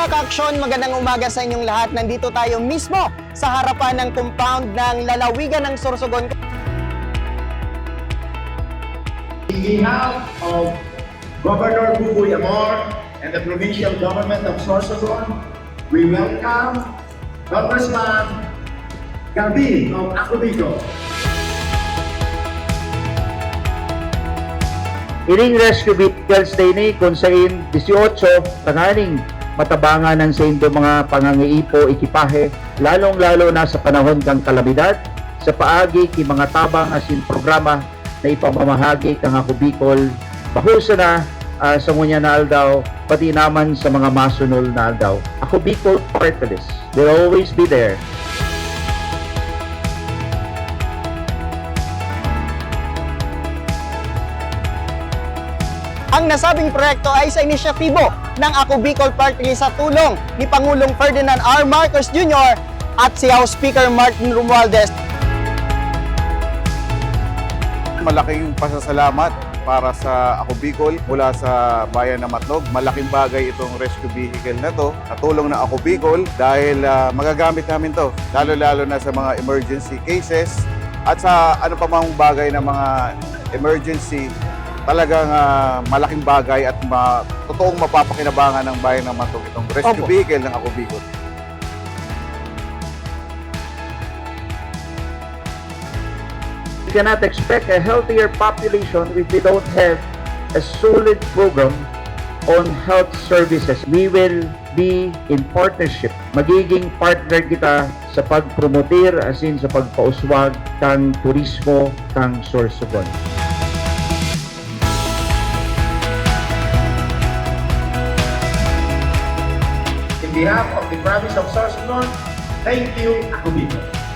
mga kaaksyon, magandang umaga sa inyong lahat. Nandito tayo mismo sa harapan ng compound ng lalawigan ng Sorsogon. In behalf of Governor Buboy Amor and the provincial government of Sorsogon, we welcome Congressman Calvin of Acobico. Iring rescue vehicles day ni kung sa in 18 tanganing matabangan ng sa indo mga pangangiipo ekipahe lalong-lalo na sa panahon kang kalamidad sa paagi ki mga tabang asin programa na ipamamahagi kang ako Bicol. Bahusa na ah, sa ngunya na aldaw pati naman sa mga masunol na aldaw. Ako Bicol this they'll always be there. Ang nasabing proyekto ay sa inisyatibo ng Ako Bicol Party sa tulong ni Pangulong Ferdinand R. Marcos Jr. at si House Speaker Martin Romualdez. Malaking pasasalamat para sa Ako Bicol mula sa bayan ng Matnog. Malaking bagay itong rescue vehicle na to. Natulong na Ako Bicol dahil ah, magagamit namin to. Lalo-lalo na sa mga emergency cases at sa ano pa mang bagay na mga emergency talagang ah, malaking bagay at ma, totoong mapapakinabangan ng bayan ng Matnog itong rescue Opo. vehicle ng Ako Bicol. We cannot expect a healthier population if we don't have a solid program on health services. We will be in partnership. Magiging partner kita sa pagpromoter as in sa pagpauswag kang turismo kang Sorsogon. Behalf of the province of Sorsogon, thank you, Acobico.